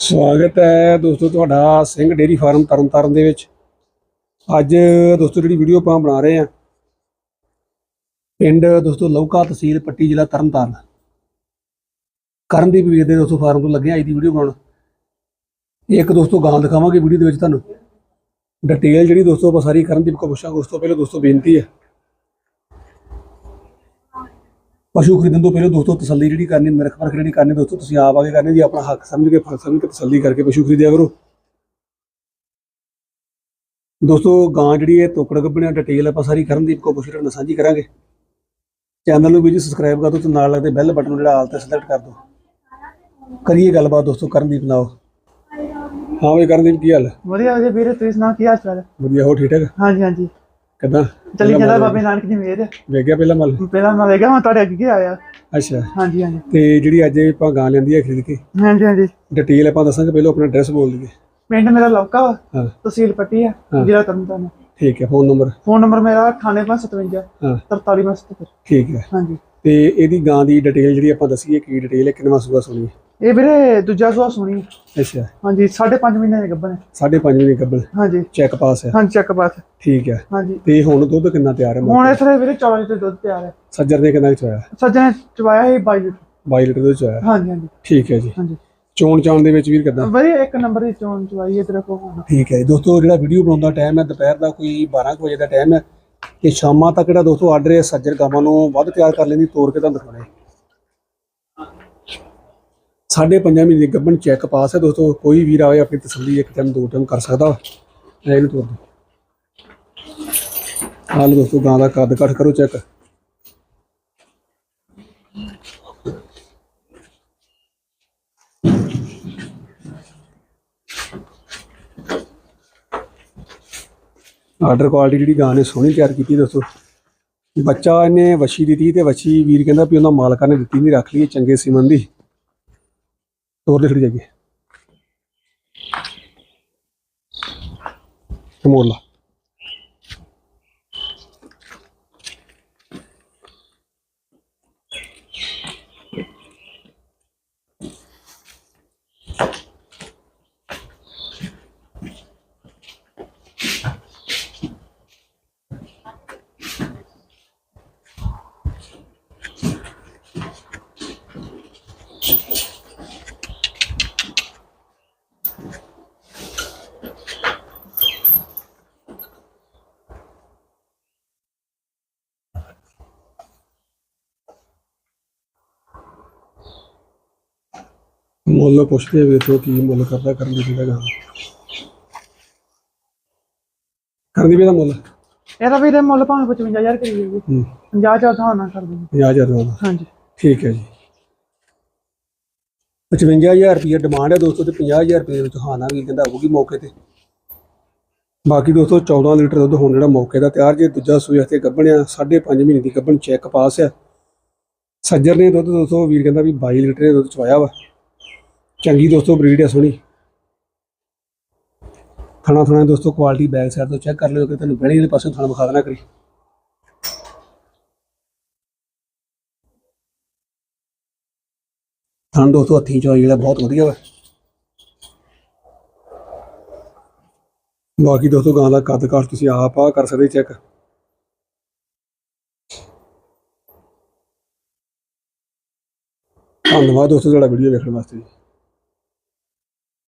ਸਵਾਗਤ ਹੈ ਦੋਸਤੋ ਤੁਹਾਡਾ ਸਿੰਘ ਡੇਰੀ ਫਾਰਮ ਤਰਨਤਾਰਨ ਦੇ ਵਿੱਚ। ਅੱਜ ਦੋਸਤੋ ਜਿਹੜੀ ਵੀਡੀਓ ਆਪਾਂ ਬਣਾ ਰਹੇ ਹਾਂ, ਪਿੰਡ ਦੋਸਤੋ ਲੌਕਾ ਤਹਿਸੀਲ ਪੱਟੀ ਜ਼ਿਲ੍ਹਾ ਤਰਨਤਾਰਨ। ਕਰਨਦੀਪ ਵੀਰ ਦੇ ਦੋਸਤੋ ਫਾਰਮ ਤੋਂ ਲੱਗਿਆ ਅੱਜ ਦੀ ਵੀਡੀਓ ਬਣਾਉਣ। ਇੱਕ ਦੋਸਤੋ ਗਾਂ ਦਿਖਾਵਾਂਗੇ ਵੀਡੀਓ ਦੇ ਵਿੱਚ ਤੁਹਾਨੂੰ। ਡਿਟੇਲ ਜਿਹੜੀ ਦੋਸਤੋ ਆਪਾਂ ਸਾਰੀ ਕਰਨਦੀਪ ਕੋ ਪੁੱਛਾਂਗੇ, ਉਸ ਤੋਂ ਪਹਿਲਾਂ ਦੋਸਤੋ ਬੇਨਤੀ ਹੈ ਪਸ਼ੂ ਖਰੀਦਣ ਤੋਂ ਪਹਿਲਾਂ ਦੋਸਤੋ ਤਸੱਲੀ ਜਿਹੜੀ ਕਰਨੀ ਨਰਖ ਪਰਖ ਜਿਹੜੀ ਕਰਨੀ ਦੋਸਤੋ ਤੁਸੀਂ ਆਪ ਆ ਕੇ ਕਰਨੀ ਜੀ ਆਪਣਾ ਹੱਕ ਸਮਝ ਕੇ ਫਰਜ਼ ਸਮਝ ਕੇ ਤਸੱਲੀ ਕਰਕੇ ਪਸ਼ੂ ਖਰੀਦਿਆ ਕਰੋ। ਦੋਸਤੋ ਗਾਂ ਜਿਹੜੀ ਹੈ ਤੋਕੜ ਗੱਬਣਿਆ ਡਿਟੇਲ ਆਪਾਂ ਸਾਰੀ ਕਰਨਦੀਪ ਕੋ ਪੁੱਛ ਨਾਲ ਸਾਂਝੀ ਕਰਾਂਗੇ। ਚੈਨਲ ਨੂੰ ਵੀ ਜੀ ਸਬਸਕ੍ਰਾਈਬ ਕਰ ਦਿਓ ਤੇ ਨਾਲ ਲੱਗਦੇ ਬੈਲ ਬਟਨ ਜਿਹੜਾ ਆਲ ਤੇ ਸਿਲੈਕਟ ਕਰ ਦਿਓ ਕਰੀਏ ਗੱਲਬਾਤ ਦੋਸਤੋ ਕਰਨਦੀਪ ਨਾਲ। ਹਾਂ ਵੀ ਕਰਨਦੀਪ ਕੀ ਹਾਲ? ਵਧੀਆ ਵਧੀਆ ਵੀਰੇ ਤੁਸੀਂ ਸੁਣਾਓ ਕੀ ਹਾਲ ਚਾਲ ਹੈ? ਵਧੀਆ ਹੋ ਠੀਕ ਠਾਕ? ਹਾਂਜੀ ਹਾਂਜੀ। ਕਿਦਾਂ? ਚੱਲੀ ਜਾਂਦਾ ਬਾਬੇ ਨਾਨਕ ਦੀ ਮਿਹਰ। ਹੈ। ਵੇਖ ਗਿਆ ਪਹਿਲਾਂ ਮਲ? ਪਹਿਲਾਂ ਮੈਂ ਵੇਖਿਆ ਮੈਂ ਤੁਹਾਡੇ ਅੱਗੇ ਆਇਆ ਅੱਛਾ। ਹਾਂਜੀ ਹਾਂਜੀ। ਤੇ ਜਿਹੜੀ ਅੱਜ ਆਪਾਂ ਗਾਂ ਲੈਂਦੀ ਹੈ ਖਰੀਦ ਕੇ? ਹਾਂਜੀ ਹਾਂਜੀ। ਡਿਟੇਲ ਆਪਾਂ ਦੱਸਾਂਗੇ ਪਹਿਲਾਂ ਆਪਣਾ ਐਡਰੈਸ ਬੋਲ ਦਈਏ। ਪਿੰਡ ਮੇਰਾ ਲੌਕਾ ਵਾ ਤਹਿਸੀਲ ਪੱਟੀ ਹਾਂ। ਜ਼ਿਲ੍ਹਾ ਤਰਨਤਾਰਨ। ਠੀਕ ਹੈ ਫੋਨ ਨੰਬਰ ਫੋਨ ਨੰਬਰ ਮੇਰਾ 9857 ਹਾਂ। 4377 ਠੀਕ ਹੈ। ਹਾਂਜੀ। ਤੇ ਇਹਦੀ ਗਾਂ ਦੀ ਡਿਟੇਲ ਜਿਹੜੀ ਆਪਾਂ ਦੱਸੀਏ ਕੀ ਡਿਟੇਲ ਹੈ ਕਿੰਨਵਾਂ ਸੂਆ ਸੁਣੀ ਇਹ ਵੀਰੇ ਦੂਜਾ ਸੁਆ ਸੁਣੀ। ਅੱਛਾ। ਹਾਂਜੀ 5.5 ਮਹੀਨੇ ਦੇ ਗੱਭਣ। ਹੈ ਸਾਢੇ ਪੰਜ ਮਹੀਨੇ ਗੱਬਲ ਹਾਂਜੀ। ਚੈੱਕ ਪਾਸ ਹੈ। ਹਾਂਜੀ ਚੱਕ ਬਾਤ ਠੀਕ ਹੈ। ਹਾਂਜੀ। ਤੇ ਹੁਣ ਦੁੱਧ ਕਿੰਨਾ ਤਿਆਰ ਹੈ? ਹੁਣ ਇਥੇ ਵੀਰੇ 24 ਲੀਟਰ ਦੁੱਧ ਤਿਆਰ ਹੈ। ਸੱਜਰ ਨੇ ਕਿੰਨਾ ਚੋਇਆ? ਸੱਜਣ ਚਵਾਇਆ ਸੀ 22 ਲੀਟਰ। 22 ਲੀਟਰ ਦੁੱਧ ਚੋਇਆ। ਹਾਂਜੀ ਹਾਂਜੀ। ਠੀਕ ਹੈ ਜੀ। ਹਾਂਜੀ। ਚੋਣ ਚਾਣ ਦੇ ਵਿੱਚ ਵੀਰ ਕਿਦਾਂ? ਵਧੀਆ ਇੱਕ ਨੰਬਰ ਦੀ ਚੋਣ ਚਵਾਈ ਇਧਰ ਕੋ ਹੁਣ ਠੀਕ ਹੈ ਜੀ। ਦੋਸਤੋ ਜਿਹੜਾ ਵੀਡੀਓ ਬਣਾਉਣ ਦਾ ਟਾਈਮ ਹੈ ਦੁਪਹਿਰ ਦਾ ਕੋਈ 12 ਕੁ ਵਜੇ ਦਾ ਟਾਈਮ ਹੈ। ਤੇ ਸ਼ਾਮਾਂ ਤੱਕ ਜਿਹੜਾ ਦੋਸਤੋ ਆਰਡਰ ਹੈ ਸੱਜਰ ਗਾਵਾਂ ਨੂੰ ਵੱਧ ਤਿਆਰ ਕਰ ਲੈਂਦੀ ਤੋੜ ਕੇ ਤੁਹਾਨੂੰ ਦਿਖਾਉਣੇ। ਸਾਢੇ ਪੰਜਾਂ ਮਹੀਨੇ ਦੀ ਗੱਭਣ ਚੈੱਕ ਪਾਸ ਹੈ, ਦੋਸਤੋ, ਕੋਈ ਵੀਰ ਆਵੇ, ਆਪਣੀ ਤਸੱਲੀ ਇੱਕ ਟਾਈਮ ਦੋ ਟਾਈਮ ਕਰ ਸਕਦਾ। ਐ ਇਹਨੂੰ ਤੋੜ ਦਿਓ ਹਾਲ ਦੋਸਤੋ, ਗਾਂ ਦਾ ਕੱਦ ਕੱਟ ਕਰੋ ਚੈੱਕ ਆਰਡਰ ਕੁਆਲਿਟੀ ਜਿਹੜੀ ਗਾਂ ਨੇ ਸੋਹਣੀ ਤਿਆਰ ਕੀਤੀ, ਦੋਸਤੋ। ਬੱਚਾ ਇਹਨੇ ਵਛੀ ਦਿੱਤੀ ਤੇ ਵਛੀ ਵੀਰ ਕਹਿੰਦਾ ਵੀ ਉਹਨਾਂ ਮਾਲਕਾਂ ਨੇ ਦਿੱਤੀ ਨਹੀਂ ਰੱਖ ਲਈ ਚੰਗੇ ਸੀਮਨ ਦੀ। ਤੋਰ ਦੇ ਖੜੀ ਜਾਈਏ ਤੇ ਮੋੜ ਲਾ। ਮੁੱਲ ਪੁੱਛਦੇ ਵੇਖੋ ਕੀ ਮੁੱਲ ਕਰਦਾ ਕਰਨ ਦੀ ਦਾ ਗਾਂ ਕਰਨ ਦੀ ਦਾ ਮੁੱਲ? ਇਹਦਾ ਵੀਰੇ ਮੁੱਲ ਭਾਵੇਂ 55000 ਕਰੀਏ ਜੀ ਹੂੰ। 50 ਚਾਰ ਥਾਂ ਨਾ ਕਰ ਦਿੰਦੇ 50000 ਦਾ ਹਾਂਜੀ। ਠੀਕ ਹੈ ਜੀ। 55000 ਰੁਪਏ ਡਿਮਾਂਡ ਹੈ ਦੋਸਤੋ ਤੇ 50000 ਰੁਪਏ ਦੇ ਵਿੱਚ ਹਾਂ ਨਾ ਵੀ ਕਹਿੰਦਾ ਹੋਊਗੀ ਮੌਕੇ ਤੇ। ਬਾਕੀ ਦੋਸਤੋ 14 ਲੀਟਰ ਦੁੱਧ ਹੁਣ ਜਿਹੜਾ ਮੌਕੇ ਦਾ ਤਿਆਰ ਜੇ ਦੂਜਾ ਸੂਆ ਤੇ ਗੱਭਣਿਆ 5.5 ਮਹੀਨੇ ਦੀ ਗੱਭਣ ਚੈੱਕ ਪਾਸ ਆ। ਸੱਜਰ ਨੇ ਦੁੱਧ ਦੋਸਤੋ ਵੀਰ ਕਹਿੰਦਾ ਵੀ 22 ਲੀਟਰ ਦੇ ਦੁੱਧ ਚਵਾਇਆ ਵਾ। ਚੰਗੀ ਦੋਸਤੋ ਬਰੀਡ ਹੈ ਸੋਹਣੀ। ਥਣਾ ਥਣਾ ਦੋਸਤੋ ਕੁਆਲਿਟੀ ਬੈਕ ਸਾਈਡ ਤੋਂ ਚੈੱਕ ਕਰ ਲਿਓ ਕਿ ਤੁਹਾਨੂੰ ਪਹਿਲੇ ਦੇ ਪਾਸੇ ਥਣਾ ਵਿਖਾ ਦੇਣਾ ਕਰੀ। ਥਣ ਦੋਸਤੋ, ਹੱਥੀਂ ਚੋਂ ਜਿਹੜਾ ਬਹੁਤ ਵਧੀਆ ਵਾ। ਬਾਕੀ ਦੋਸਤੋ, ਗਾਂ ਦਾ ਕੱਦ ਕਾਠ ਤੁਸੀਂ ਆਪ ਆ ਕਰ ਸਕਦੇ ਚੈੱਕ ਧੰਨਵਾਦ ਦੋਸਤੋ, ਤੁਹਾਡਾ ਵੀਡੀਓ ਵੇਖਣ ਵਾਸਤੇ। ਜੀ